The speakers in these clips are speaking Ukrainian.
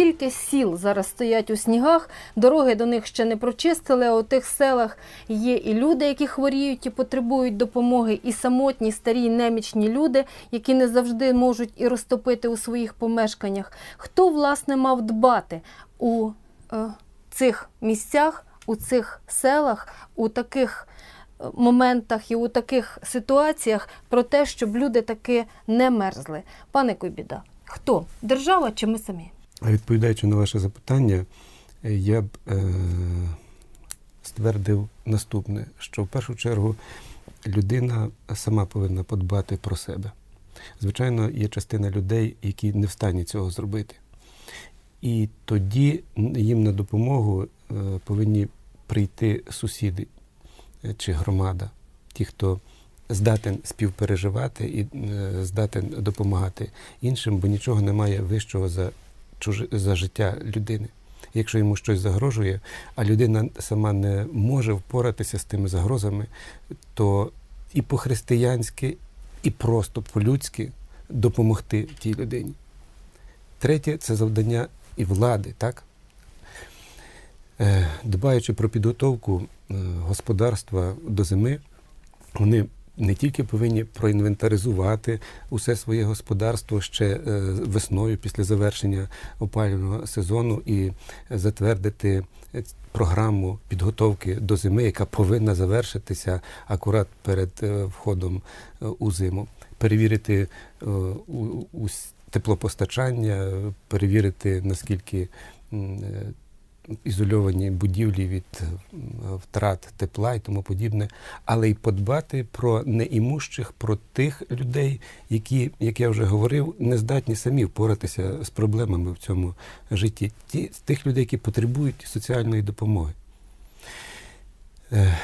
Скільки сіл зараз стоять у снігах, дороги до них ще не прочистили. а У тих селах є і люди, які хворіють і потребують допомоги, і самотні, старі, немічні люди, які не завжди можуть і розтопити у своїх помешканнях. Хто власне мав дбати у е, цих місцях, у цих селах, у таких е, моментах і у таких ситуаціях про те, щоб люди таки не мерзли? Пане Куйбіда, хто держава чи ми самі? Відповідаючи на ваше запитання, е, я б е, ствердив наступне: що в першу чергу людина сама повинна подбати про себе. Звичайно, є частина людей, які не в стані цього зробити. І тоді їм на допомогу е, повинні прийти сусіди е, чи громада, ті, хто здатен співпереживати і е, здатен допомагати іншим, бо нічого немає вищого за чуже, за життя людини. Якщо йому щось загрожує, а людина сама не може впоратися з тими загрозами, то і по-християнськи, і просто по-людськи допомогти тій людині. Третє це завдання і влади, так? Е, дбаючи про підготовку е, господарства до зими, вони не тільки повинні проінвентаризувати усе своє господарство ще е, весною після завершення опалювального сезону і затвердити програму підготовки до зими, яка повинна завершитися акурат перед входом у зиму, перевірити теплопостачання, перевірити наскільки ізольовані будівлі від е, втрат тепла і тому подібне, але й подбати про неімущих, про тих людей, які, як я вже говорив, не здатні самі впоратися з проблемами в цьому житті. Ті, тих людей, які потребують соціальної допомоги. Е,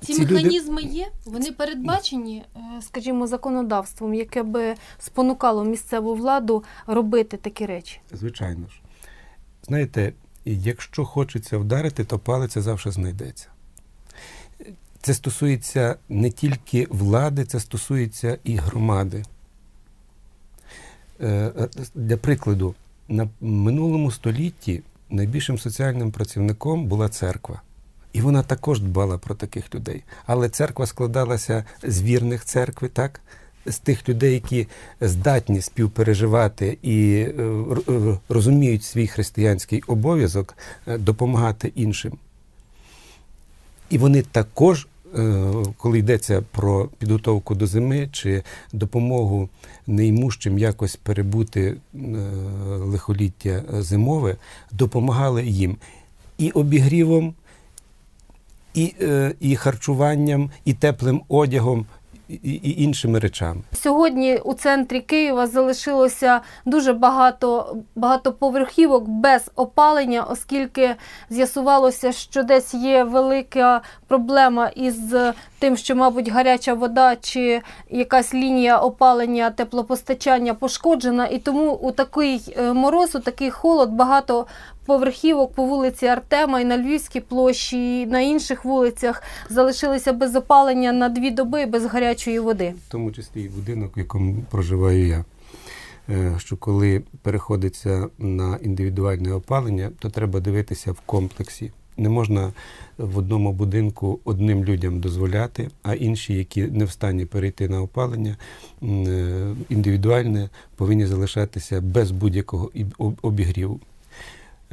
ці, Ці механізми люди... є, вони передбачені, е, скажімо, законодавством, яке би спонукало місцеву владу робити такі речі. Звичайно ж. Знаєте, і якщо хочеться вдарити, то палиця завжди знайдеться. Це стосується не тільки влади, це стосується і громади. Е, е, для прикладу, на минулому столітті найбільшим соціальним працівником була церква. І вона також дбала про таких людей. Але церква складалася з вірних церкви, так? З тих людей, які здатні співпереживати і е, е, розуміють свій християнський обов'язок е, допомагати іншим. І вони також, коли йдеться про підготовку до зими чи допомогу неймущим якось перебути лихоліття зимове, допомагали їм і обігрівом, і, і харчуванням, і теплим одягом і іншими речами. Сьогодні у центрі Києва залишилося дуже багато багатоповерхівок без опалення, оскільки з'ясувалося, що десь є велика проблема із тим, що, мабуть, гаряча вода чи якась лінія опалення теплопостачання пошкоджена, і тому у такий е, мороз, у такий холод багато поверхівок по вулиці Артема і на Львівській площі, і на інших вулицях залишилися без опалення на дві доби без гарячої води. В тому числі і будинок, в якому проживаю я. Е, що коли переходиться на індивідуальне опалення, то треба дивитися в комплексі. Не можна в одному будинку одним людям дозволяти, а інші, які не в стані перейти на опалення, е, індивідуальне повинні залишатися без будь-якого обігріву.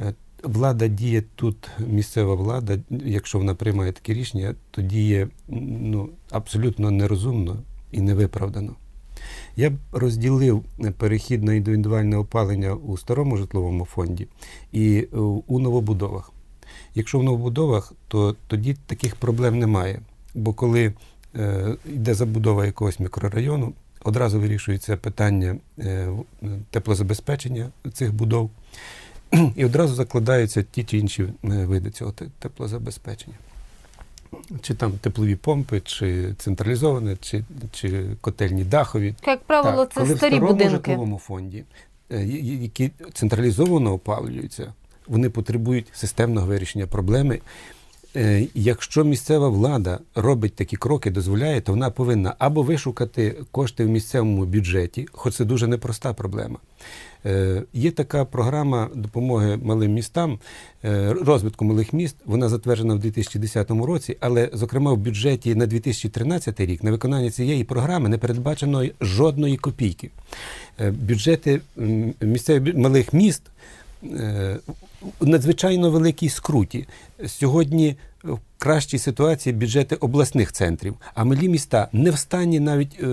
Е, влада діє тут, місцева влада, якщо вона приймає такі рішення, то діє ну, абсолютно нерозумно і невиправдано. Я б розділив перехід на індивідуальне опалення у старому житловому фонді і у новобудовах. Якщо в новобудовах, то тоді таких проблем немає. Бо коли е, йде забудова якогось мікрорайону, одразу вирішується питання е, теплозабезпечення цих будов. І одразу закладаються ті чи інші е, види цього теплозабезпечення. Чи там теплові помпи, чи централізоване, чи чи котельні дахові. Як правило, так, це коли старі в старому будинки. житловому фонді, е, які централізовано опалюються, вони потребують системного вирішення проблеми. Е, Якщо місцева влада робить такі кроки, дозволяє, то вона повинна або вишукати кошти в місцевому бюджеті, хоч це дуже непроста проблема. Е, Є така програма допомоги малим містам, е, розвитку малих міст. Вона затверджена в 2010 році, але, зокрема, в бюджеті на 2013 рік на виконання цієї програми не передбачено жодної копійки. Бюджети місцевих малих міст надзвичайно великій скруті. Сьогодні в кращій ситуації бюджети обласних центрів, а малі міста не в стані навіть е,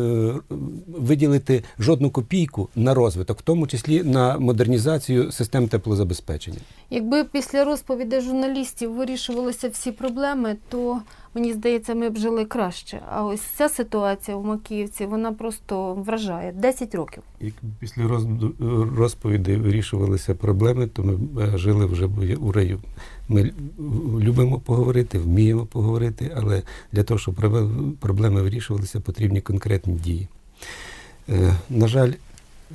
виділити жодну копійку на розвиток, в тому числі на модернізацію систем теплозабезпечення. Якби після розповідей журналістів вирішувалися всі проблеми, то мені здається, ми б жили краще. А ось ця ситуація в Макіївці вона просто вражає 10 років. Як після роз- розповідей вирішувалися проблеми, то ми е, жили вже б у раю. Ми любимо поговорити, вміємо поговорити, але для того, щоб проблеми вирішувалися, потрібні конкретні дії. Е, На жаль,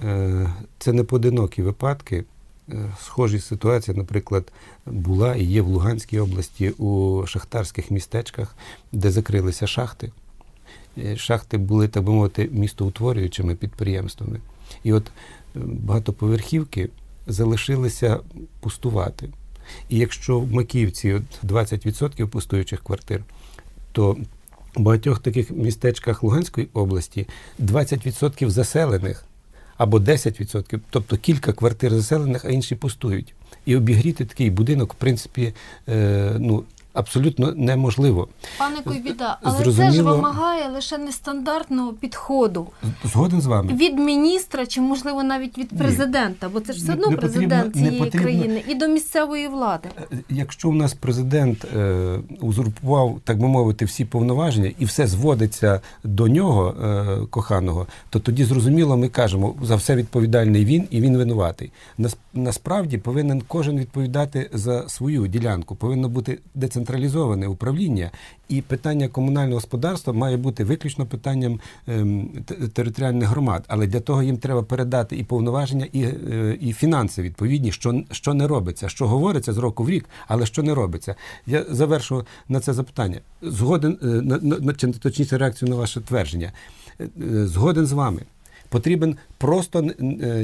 е, це не поодинокі випадки. Е, Схожі ситуації, наприклад, була і є в Луганській області у шахтарських містечках, де закрилися шахти. Шахти були, так би мовити, містоутворюючими підприємствами. І от багатоповерхівки залишилися пустувати. І якщо в Макіївці 20% пустуючих квартир, то в багатьох таких містечках Луганської області 20% заселених або 10%, тобто кілька квартир заселених, а інші пустують. І обігріти такий будинок, в принципі, е, ну, абсолютно неможливо. Пане Койбіда, але це ж Зрозуміло. Вимагає лише нестандартного підходу Згоден з вами. від міністра чи, можливо, навіть від Ні. президента, бо це ж все одно не президент не цієї потрібно- країни і до місцевої влади. Е, Якщо у нас президент е, узурпував, так би мовити, всі повноваження і все зводиться до нього, е, коханого, то тоді зрозуміло, ми кажемо, за все відповідальний він і він винуватий. Нас, насправді повинен кожен відповідати за свою ділянку. Повинно бути децентралізоване управління, і питання комунального господарства має бути виключно питанням ем, територіальних громад. Але для того їм треба передати і повноваження, і, е, і фінанси відповідні, що, що не робиться, що говориться з року в рік, але що не робиться. Я завершу на це запитання. Згоден е, на, на, на- точніше реакцію на ваше твердження. Е, Згоден з вами. Потрібен просто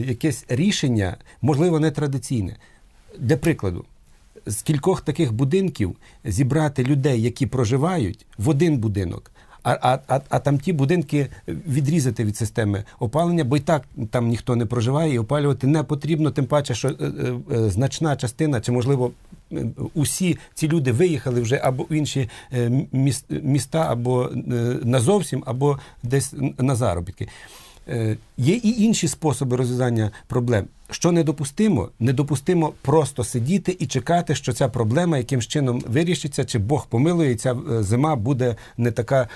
якесь рішення, можливо, не традиційне. Для прикладу, з кількох таких будинків зібрати людей, які проживають, в один будинок. А, а, а, там ті будинки відрізати від системи опалення, бо і так там ніхто не проживає, і опалювати не потрібно, тим паче, що е, е, е, значна частина, чи можливо усі ці люди виїхали вже або в інші міста, або назовсім, або десь на заробітки. Е, Є і інші способи розв'язання проблем. Що недопустимо? Недопустимо просто сидіти і чекати, що ця проблема якимсь чином вирішиться, чи Бог помилує, і ця е, зима буде не така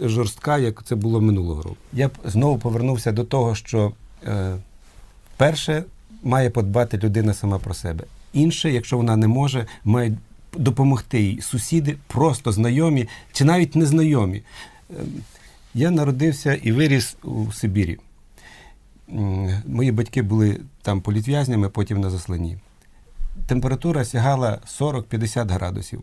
жорстка, як це було минулого року. Я б знову повернувся до того, що е, перше має подбати людина сама про себе. Інше, якщо вона не може, мають допомогти їй сусіди, просто знайомі чи навіть незнайомі. Я народився і виріс у Сибірі. Мої батьки були там політв'язнями, потім на засланні. Температура сягала 40-50 градусів.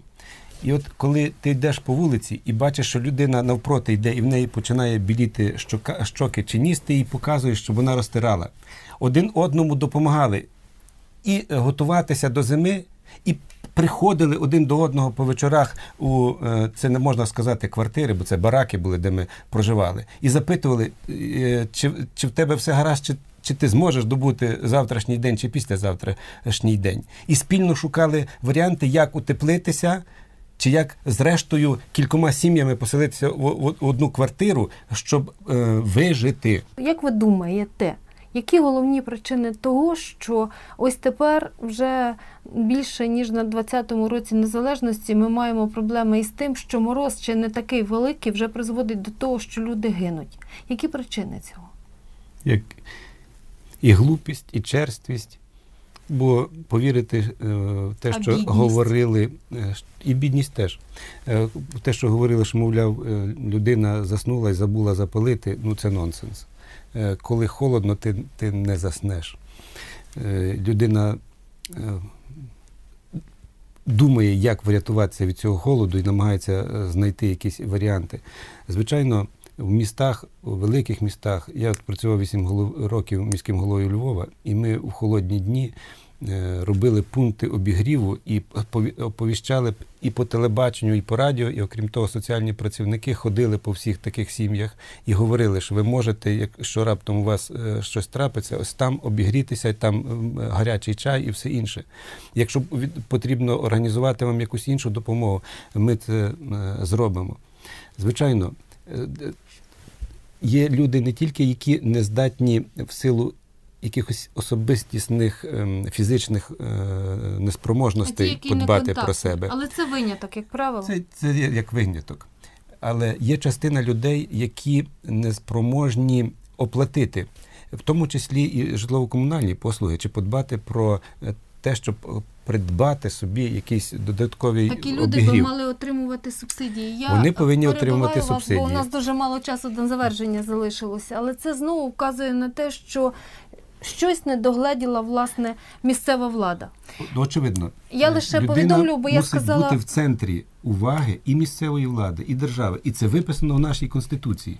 І от коли ти йдеш по вулиці і бачиш, що людина навпроти йде і в неї починає біліти щоки чи ніс, ти їй показуєш, щоб вона розтирала. Один одному допомагали і готуватися до зими, і приходили один до одного по вечорах у е, це не можна сказати квартири, бо це бараки були, де ми проживали, і запитували, е, чи, чи в тебе все гаразд, чи, чи ти зможеш добути завтрашній день чи післязавтрашній день. І спільно шукали варіанти, як утеплитися. Чи як зрештою кількома сім'ями поселитися в, одну квартиру, щоб е, вижити? Як ви думаєте, які головні причини того, що ось тепер вже більше ніж на 20-му році незалежності ми маємо проблеми із тим, що мороз ще не такий великий, вже призводить до того, що люди гинуть. Які причини цього? як і глупість, і черствість. Бо повірити е, в те, А що бідність? говорили, е, і бідність теж. Е, те, що говорили, що, мовляв, е, людина заснула і забула запалити, ну це нонсенс. Е, Коли холодно, ти, ти не заснеш. Е, Людина е, думає, як врятуватися від цього холоду і намагається знайти якісь варіанти. Звичайно, в містах, у великих містах, я працював 8 років міським головою Львова, і ми в холодні дні робили пункти обігріву і пові- оповіщали і по телебаченню, і по радіо, і окрім того, соціальні працівники ходили по всіх таких сім'ях і говорили, що ви можете, якщо раптом у вас е, щось трапиться, ось там обігрітися, там гарячий чай і все інше. Якщо потрібно організувати вам якусь іншу допомогу, ми це е, зробимо. Звичайно, е, є люди не тільки, які не здатні в силу якихось особистісних ем, фізичних е, неспроможностей подбати про себе. Але це виняток, як правило. Це, це як виняток. Але є частина людей, які не спроможні оплатити, в тому числі і житлово-комунальні послуги, чи подбати про е, те, щоб придбати собі якийсь додатковий Такі люди би мали отримувати субсидії. Я Вони повинні отримувати вас, Бо у нас дуже мало часу до завершення залишилося. Але це знову вказує на те, що щось не догледіла власне місцева влада. Ну, очевидно, Я лише людина повідомлю, бо я мусить сказала- бути в центрі уваги і місцевої влади, і держави. І це виписано в нашій конституції.